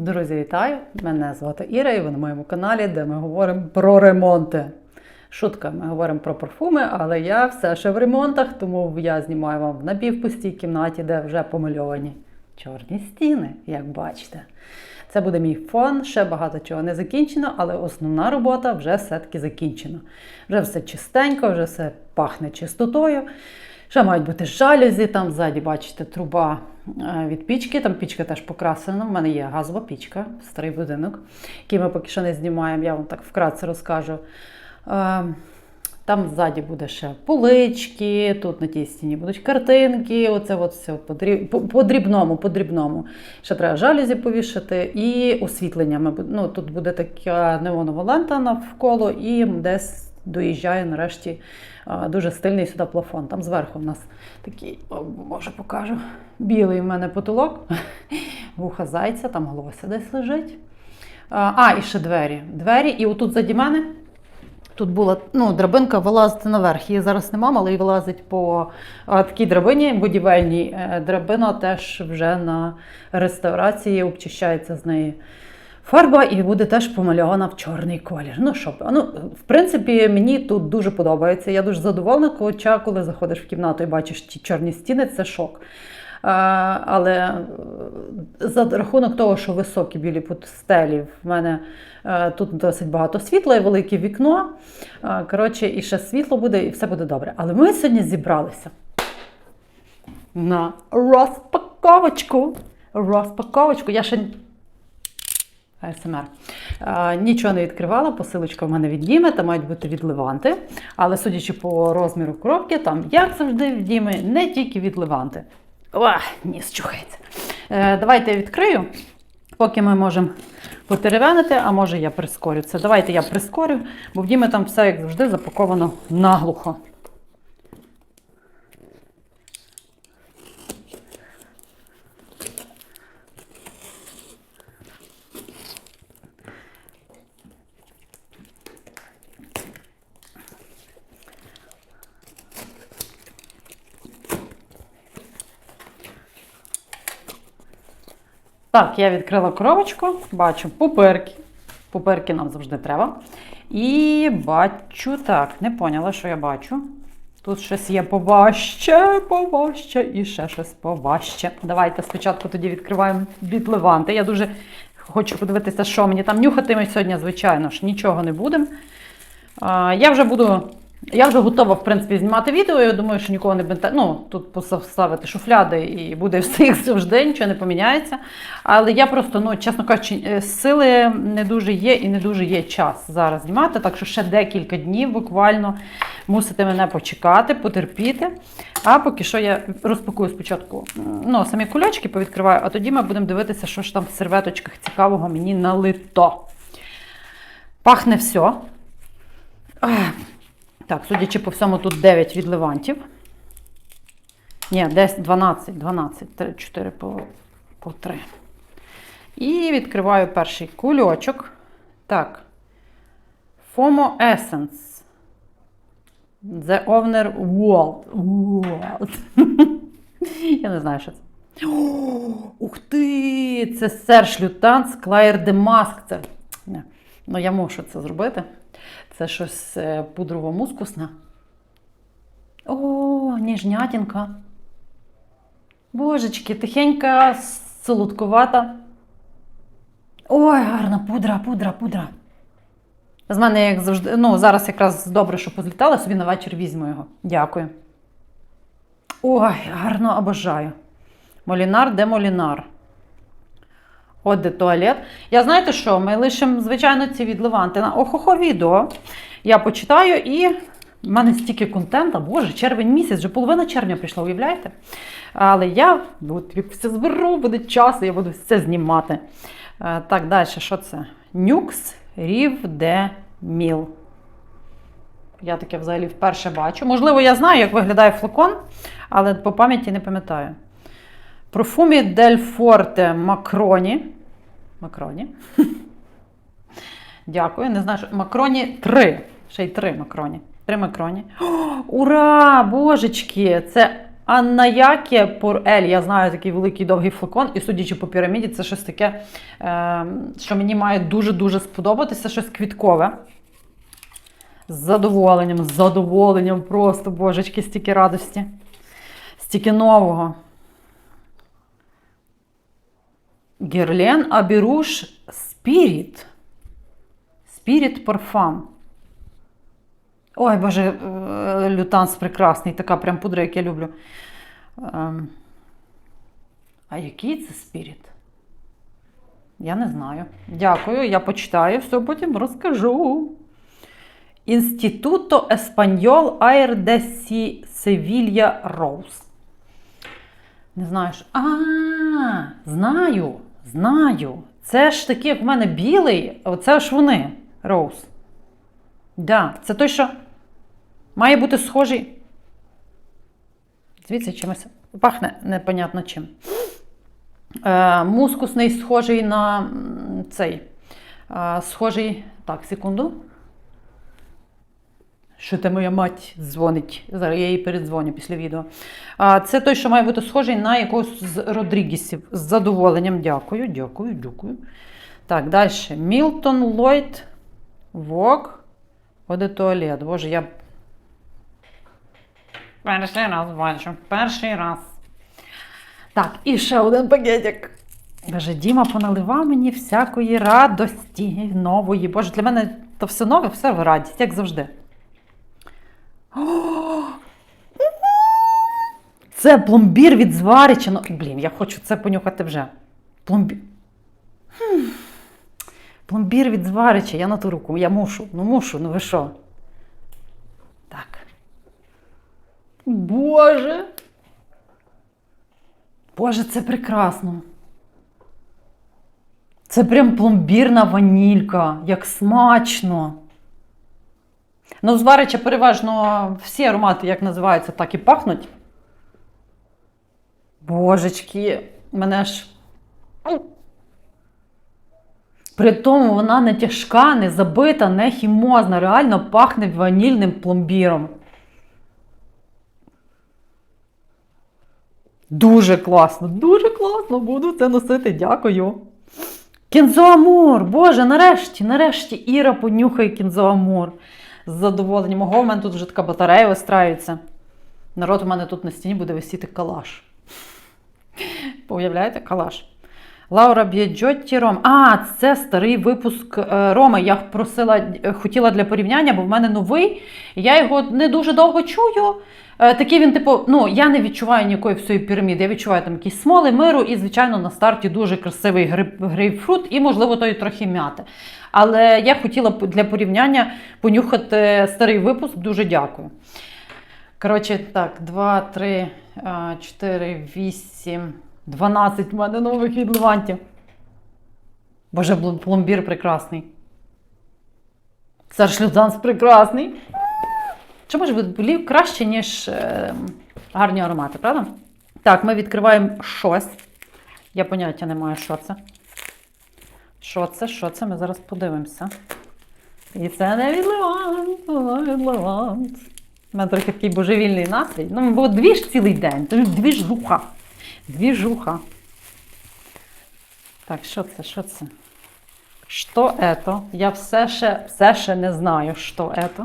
Друзі, вітаю! Мене звати Іра, і ви на моєму каналі, де ми говоримо про ремонти. Шутка, ми говоримо про парфуми, але я все ще в ремонтах, тому я знімаю вам в напівпустій кімнаті, де вже помальовані чорні стіни, як бачите. Це буде мій фон, ще багато чого не закінчено, але основна робота вже все-таки закінчена. Вже все чистенько, вже все пахне чистотою. Ще мають бути жалюзі, там ззаді, бачите, труба е, від пічки. Там пічка теж покрасена. У мене є газова пічка, старий будинок, який ми поки що не знімаємо. Я вам так вкратце розкажу. Е, Там ззаді буде ще полички, тут на тій стіні будуть картинки. Оце от все по дріб- по- по дрібному, по дрібному. Ще треба жалюзі повішати і освітлення. Ну, тут буде така неонова лента навколо, і десь доїжджає нарешті дуже стильний сюди плафон. Там зверху у нас такий, о, може покажу, білий в мене потолок, вуха зайця, там голося десь лежить. А, а, і ще двері. Двері, і отут заді мене. Тут була ну, драбинка вилазити наверх. Її зараз нема, але і вилазить по такій драбині будівельній. Е, Драбина теж вже на реставрації обчищається з неї фарба і буде теж помальована в чорний колір. Ну що, ну, в принципі, мені тут дуже подобається. Я дуже задоволена, хоча коли заходиш в кімнату і бачиш ті чорні стіни, це шок. Але е, за рахунок того, що високі білі стелі, в мене е, тут досить багато світла і велике вікно. Коротше, і ще світло буде, і все буде добре. Але ми сьогодні зібралися на розпаковочку. Розпаковочку. Я ще АСМР. Нічого не відкривала, посилочка в мене від Діми, там мають бути від Леванти. Але судячи по розміру коробки, там, як завжди, в Діми, не тільки від Леванти. Ніс чухається. Е, давайте я відкрию, поки ми можемо потеревенити, а може я прискорю це. Давайте я прискорю, бо в Діми там все, як завжди, запаковано наглухо. Так, я відкрила коробочку, бачу пуперки. Пуперки нам завжди треба. І бачу, так, не поняла, що я бачу. Тут щось є поважче, поважче і ще щось поважче. Давайте спочатку тоді відкриваємо від Леванти. Я дуже хочу подивитися, що мені там нюхати. Сьогодні, звичайно ж, нічого не будемо. Я вже буду. Я вже готова, в принципі, знімати відео. Я думаю, що нікого не бенте... Ну, тут поставити шуфляди і буде все як завжди, нічого не поміняється. Але я просто, ну, чесно кажучи, е, сили не дуже є і не дуже є час зараз знімати. Так що ще декілька днів буквально мусите мене почекати, потерпіти. А поки що я розпакую спочатку ну, самі кульочки, повідкриваю, а тоді ми будемо дивитися, що ж там в серветочках цікавого мені налито. Пахне все. Так, судячи по всьому, тут 9 відливантів. Ні, десь 12, 12, 3, 4 по, по 3. І відкриваю перший кульочок. Так. FOMO Essence. The Owner World. World. Я не знаю, що це. Ух ти! Це Серж Лютанс Клайер де Маск. Це. Ну, я мушу це зробити. Це щось е, пудрово-мускусне. О, ніжнятінка. Божечки, тихенька, солодкувата. Ой, гарна пудра, пудра, пудра. З мене, як завжди, ну, зараз якраз добре, що позлітала, собі на вечір візьму його. Дякую. Ой, гарно обожаю. Молінар де Молінар. От де туалет. Я знаєте що? Ми лишимо, звичайно, ці відливанти на охохо відео. Я почитаю і в мене стільки контенту. Боже, червень місяць, вже половина червня прийшла, уявляєте? Але я от, все зберу, буде час, і я буду все знімати. Е, Так, далі, що це? Нюкс Рів де Міл. Я таке взагалі вперше бачу. Можливо, я знаю, як виглядає флакон, але по пам'яті не пам'ятаю. Профумі Дель Форте Макроні. Макроні. Дякую. Не знаю, що Макроні 3. Ще й 3 Макроні. 3 Макроні. О, ура! Божечки! Це А на порель, я знаю такий великий довгий флакон, і судячи по піраміді, це щось таке, е, що мені має дуже-дуже сподобатися, щось квіткове. З задоволенням, з задоволенням, просто божечки, стільки радості, стільки нового. Герлен Абіруш Спіріт. Спіріт Парфам. Ой, боже, е, лютанс прекрасний, така прям пудра, як я люблю. А який це спіріт? Я не знаю. Дякую, я почитаю, все потім розкажу. Інституто Еспаньол Сі Севілья Роуз. Не знаєш. А, знаю, знаю. Це ж такі, як в мене білий, оце ж вони, Роуз. Да, це той, що має бути схожий. Звідси чимось пахне непонятно чим. Е, мускусний схожий на цей. Е, схожий. Так, секунду. Що це моя мать дзвонить? Зараз я їй передзвоню після відео. А, це той, що має бути схожий на якогось з Родрігісів. З задоволенням. Дякую, дякую, дякую. Так, далі. Мілтон Ллойд Вок. Оде туалет. Боже, я. Перший раз бачу. Перший раз. Так, і ще один пакетик. Боже, Діма поналивав мені всякої радості нової. Боже, для мене то все нове, все в радість, як завжди. Це пломбір від зварича. Блін, я хочу це понюхати вже. Пломбір. Пломбір від зварича, я на ту руку, я мушу, ну мушу, ну ви що? Так. Боже. Боже, це прекрасно. Це прям пломбірна ванілька, як смачно. Ну, з Варича переважно всі аромати, як називаються, так і пахнуть. Божечки, мене ж. При тому вона не тяжка, не забита, не хімозна. Реально пахне ванільним пломбіром. Дуже класно, дуже класно. Буду це носити. Дякую. Кінзоамур! Боже, нарешті, нарешті Іра понюхає кінзоамур. З задоволенням. Ого, в мене тут вже така батарея вистраюється. Народ у мене тут на стіні буде висіти калаш. Уявляєте, калаш. Лаура Б'єджотті Ром. А, це старий випуск е, Роми. Я просила, е, хотіла для порівняння, бо в мене новий. Я його не дуже довго чую. Е, Такий він, типу, ну, я не відчуваю ніякої всієї піраміди. Я відчуваю там якісь смоли, миру, і, звичайно, на старті дуже красивий грейпфрут, і, можливо, то і трохи м'яти. Але я хотіла для порівняння понюхати старий випуск. Дуже дякую. Коротше, так, 2, 3, 4, 8, 12 в мене нових від Левантів. Боже, пломбір прекрасний. Саршлюзанс прекрасний. Що може бути краще, ніж е, гарні аромати, правда? Так, ми відкриваємо щось. Я поняття не маю, що це. Що це, що це? Ми зараз подивимося. І це не від Левант, воно від Левант. У мене трохи такий божевільний настрій. Ну, бо дві ж цілий день, то ж дві жуха. Дві жуха. Так, що це, що це? Що это? Я все ще, все ще не знаю, що это.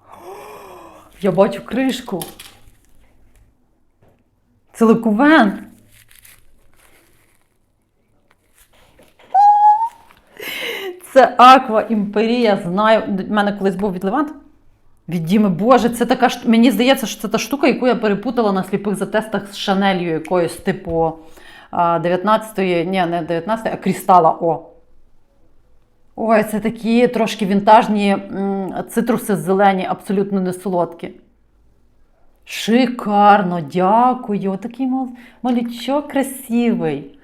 Я бачу кришку. Це ликувен. Це Аква Імперія. Знаю. У мене колись був від Левант. Від Діми, Боже, це така ж. Мені здається, що це та штука, яку я перепутала на сліпих затестах з Шанелью якоюсь, типу 19-ї, ні, не 19-ї, а Крістала О. Ой, це такі трошки вінтажні цитруси зелені, абсолютно не солодкі. Шикарно, дякую. Такий мал- малючок красивий.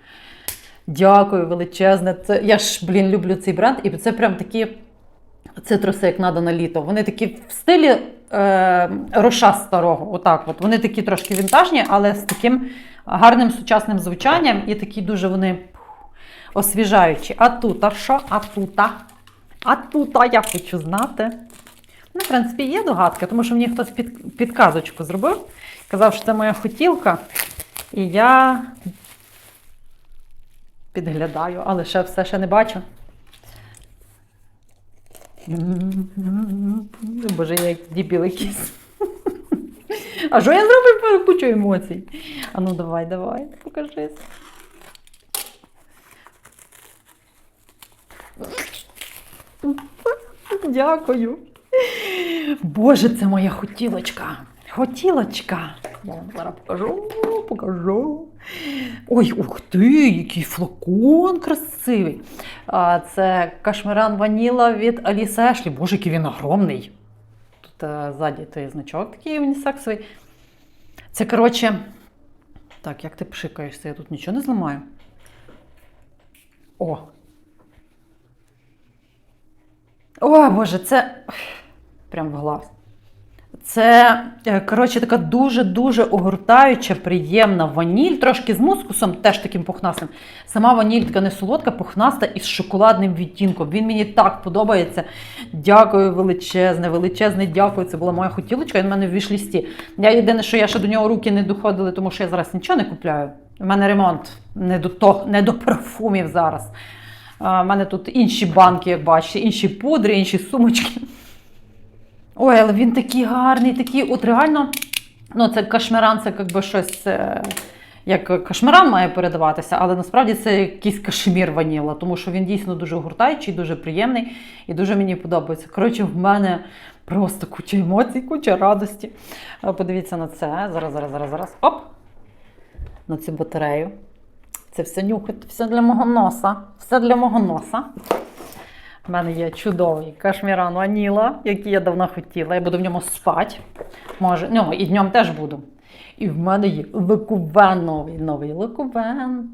Дякую величезне. Це, я ж, блін, люблю цей бренд, і це прям такі цитруси, як надо на літо. Вони такі в стилі е, роша старого. Отак от. Вони такі трошки вінтажні, але з таким гарним сучасним звучанням і такі дуже вони освіжаючі. А тут, а що? А тут? А тут я хочу знати. Ну, в принципі, є догадка, тому що мені хтось під, підказочку зробив. Казав, що це моя хотілка. І я підглядаю, але ще все ще не бачу. Боже, я як дібіл якийсь. А що я зробив кучу емоцій? А ну давай, давай, покажись. Дякую. Боже, це моя хотілочка. Хотілочка. Я вам зараз покажу, покажу. Ой, ух ти, який флакон красивий. А, це кашмиран ваніла від Аліси Ешлі. Боже, який він огромний. Тут а, ззаді той значок такий унісексовий. Це, коротше. Так, як ти пшикаєшся? Я тут нічого не зламаю. О, О, Боже, це прям в глаз. Це, е, коротше, така дуже-дуже огортаюча, приємна ваніль, трошки з мускусом, теж таким пухнастим. Сама ваніль така не солодка, пухнаста і з шоколадним відтінком. Він мені так подобається. Дякую величезне, величезне дякую. Це була моя хотілочка, він в мене в вішлісті. Я єдине, що я ще до нього руки не доходили, тому що я зараз нічого не купляю. У мене ремонт не до, того, не до парфумів зараз. У мене тут інші банки, як бачите, інші пудри, інші сумочки. Ой, але він такий гарний, такий, от реально, ну це кашмиран, це якби щось, е, як кашмиран має передаватися, але насправді це якийсь кашемір ваніла, тому що він дійсно дуже гуртаючий, дуже приємний і дуже мені подобається. Коротше, в мене просто куча емоцій, куча радості. Е, Подивіться на це. Зараз, зараз, зараз, зараз. Оп! На цю батарею. Це все нюхати, все для мого носа. Все для мого носа. У мене є чудовий кашміран ваніла, який я давно хотіла. Я буду в ньому спати. Може, ну, і днем теж буду. І в мене є лекувен новий, новий лекувен.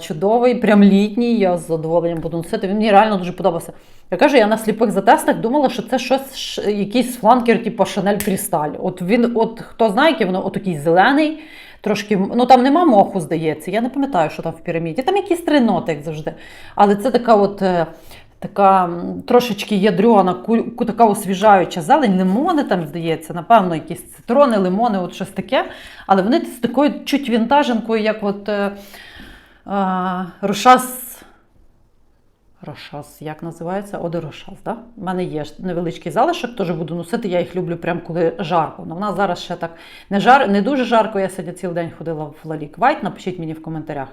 Чудовий, прям літній, я з задоволенням буду носити. Він мені реально дуже подобався. Я кажу, я на сліпих затестах думала, що це щось, якийсь фланкер, типу Шанель Крісталь. От він, от хто знає, який воно, от такий зелений, трошки, ну там нема моху, здається. Я не пам'ятаю, що там в піраміді. Там якісь три ноти, як завжди. Але це така от. Така трошечки ядрена, така освіжаюча зелень, лимони там, здається, напевно, якісь цитрони, лимони, от щось таке. Але вони з такою чуть вінтаженкою, як от е, е, Рошас. Як називається? Оде Рошас, да? У мене є невеличкий залишок, теж буду носити. Я їх люблю прямо коли жарко. Ну, вона зараз ще так не жар, не дуже жарко. Я сьогодні цілий день ходила в Лалік Вайт. Напишіть мені в коментарях,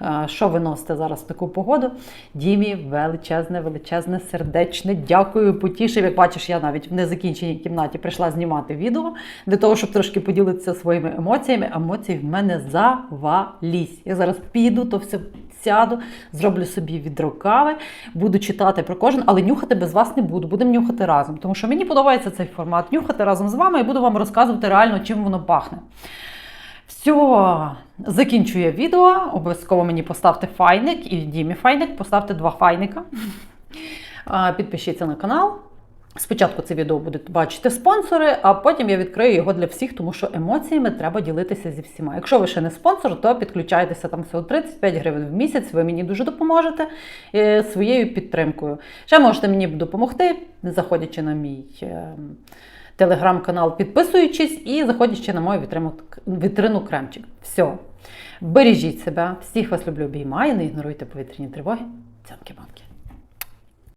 е, що ви носите зараз в таку погоду. Дімі, величезне, величезне, сердечне. Дякую, потішив. Як бачиш, я навіть в незакінченій кімнаті прийшла знімати відео для того, щоб трошки поділитися своїми емоціями. Емоції в мене завались. Я зараз піду, то все сяду, зроблю собі відро кави, буду читати про кожен, але нюхати без вас не буду. Будемо нюхати разом. Тому що мені подобається цей формат. Нюхати разом з вами і буду вам розказувати реально, чим воно пахне. Все, закінчую відео. Обов'язково мені поставте файник і Дімі файник, поставте два файника. Підпишіться на канал. Спочатку це відео будете бачити спонсори, а потім я відкрию його для всіх, тому що емоціями треба ділитися зі всіма. Якщо ви ще не спонсор, то підключайтеся там всього 35 гривень в місяць. Ви мені дуже допоможете е, своєю підтримкою. Ще можете мені допомогти, заходячи на мій е, телеграм-канал, підписуючись і заходячи на мою вітрину, вітрину кремчик. Все. Бережіть себе, всіх вас люблю, обіймаю, не ігноруйте повітряні тривоги. Цянки-банки.